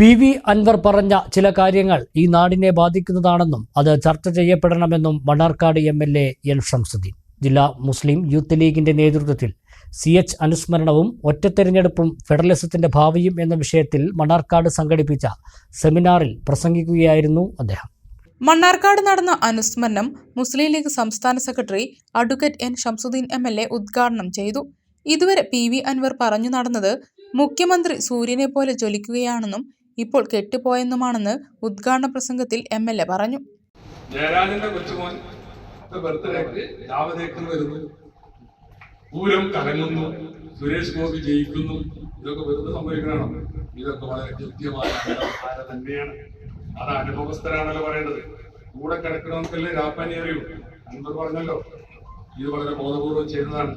P V Anwar പറഞ്ഞ ചില കാര്യങ്ങൾ ഈ നാടിനെ ബാധിക്കുന്നതാണെന്നും അത് ചർച്ച ചെയ്യപ്പെടണമെന്നും Mannarkkad M L A N Shamsudheen. ജില്ലാ മുസ്ലിം യൂത്ത് ലീഗിന്റെ നേതൃത്വത്തിൽ സി എച്ച് അനുസ്മരണവും ഒറ്റത്തെരഞ്ഞെടുപ്പും ഫെഡറലിസത്തിന്റെ ഭാവിയും എന്ന വിഷയത്തിൽ മണ്ണാർക്കാട് സംഘടിപ്പിച്ച സെമിനാറിൽ പ്രസംഗിക്കുകയായിരുന്നു അദ്ദേഹം. മണ്ണാർക്കാട് നടന്ന അനുസ്മരണം മുസ്ലിം ലീഗ് സംസ്ഥാന secretary advocate N Shamsudheen M L A ഉദ്ഘാടനം ചെയ്തു. ഇതുവരെ പി വി അൻവർ പറഞ്ഞു നടന്നത് മുഖ്യമന്ത്രി സൂര്യനെ പോലെ ജ്വലിക്കുകയാണെന്നും ഇപ്പോൾ കെട്ടുപോയെന്നുമാണെന്ന് ഉദ്ഘാടന പ്രസംഗത്തിൽ എം എൽ എ പറഞ്ഞു. ജയരാജന്റെ കൊച്ചുമോൻ ബർത്ത്ഡേക്ക് ജാവദേക്കർ വരുന്നു. പൂരം കലങ്ങുന്നു. സുരേഷ് ഗോപി ജയിക്കുന്നു. ഇതൊക്കെ വെറുതെ സംഭവിക്കണം. ഇതൊക്കെ വളരെ കൃത്യമായ തന്നെയാണ്. അത് അനുഭവസ്ഥരാണല്ലോ പറയേണ്ടത്. കൂടെ കിടക്കണമെന്നല്ലേ രാപ്പാനി അറിയൂ. അൻവർ പറഞ്ഞല്ലോ. ഇത് വളരെ ബോധപൂർവം ചെയ്തതാണ്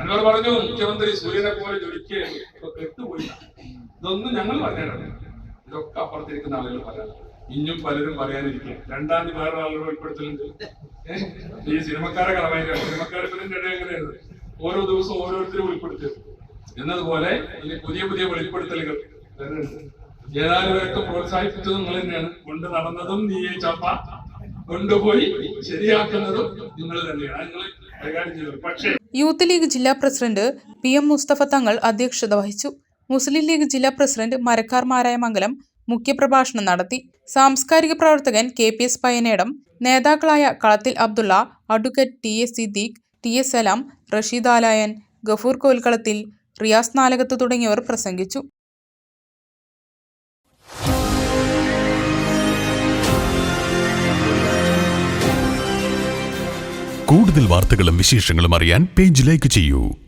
അൻവർ പറഞ്ഞു മുഖ്യമന്ത്രി സൂര്യനെ പോലെ ജ്വലിക്കുകയാണ് ഇപ്പൊ കെട്ടുപോയി. ഇതൊന്നും ഞങ്ങൾ പറഞ്ഞാലാണ് ഇതൊക്കെ അപ്പുറത്തിരിക്കുന്ന ആളുകൾ പറയാം ഇനിയും പലരും പറയാനിരിക്കും. രണ്ടാം തീയതി വേറെ ആളുകൾ ഉൾപ്പെടുത്തലുണ്ട്. ഈ സിനിമക്കാരെ കളവായിരിക്കും. സിനിമക്കാരെ പിന്നെ എങ്ങനെയാണ് ഓരോ ദിവസവും ഓരോരുത്തരും ഉൾപ്പെടുത്തരുത് എന്നതുപോലെ ഇനി പുതിയ പുതിയ വെളിപ്പെടുത്തലുകൾ ഏതാനും പേർക്ക് പ്രോത്സാഹിപ്പിച്ചതും നിങ്ങൾ തന്നെയാണ്. കൊണ്ട് നടന്നതും നീ ചപ്പ കൊണ്ടുപോയി ശരിയാക്കുന്നതും നിങ്ങൾ തന്നെയാണ്. നിങ്ങൾ കൈകാര്യം ചെയ്തത് പക്ഷേ യൂത്ത് ലീഗ് ജില്ലാ president P M Mustafa Thangal അധ്യക്ഷത വഹിച്ചു. മുസ്ലിം ലീഗ് ജില്ലാ പ്രസിഡന്റ് മരക്കാർ മാരായമംഗലം മുഖ്യപ്രഭാഷണം നടത്തി. സാംസ്കാരിക പ്രവർത്തകൻ കെ പി എസ് പയ്യനേടം നേതാക്കളായ Kalathil Abdulla advocate T S Siddique T S Salam Rasheed Alayan Gafoor Kolkalathil Riyas Nalakath തുടങ്ങിയവർ പ്രസംഗിച്ചു. കൂടുതൽ വാർത്തകളും വിശേഷങ്ങളും അറിയാൻ പേജ് ലൈക്ക് ചെയ്യൂ.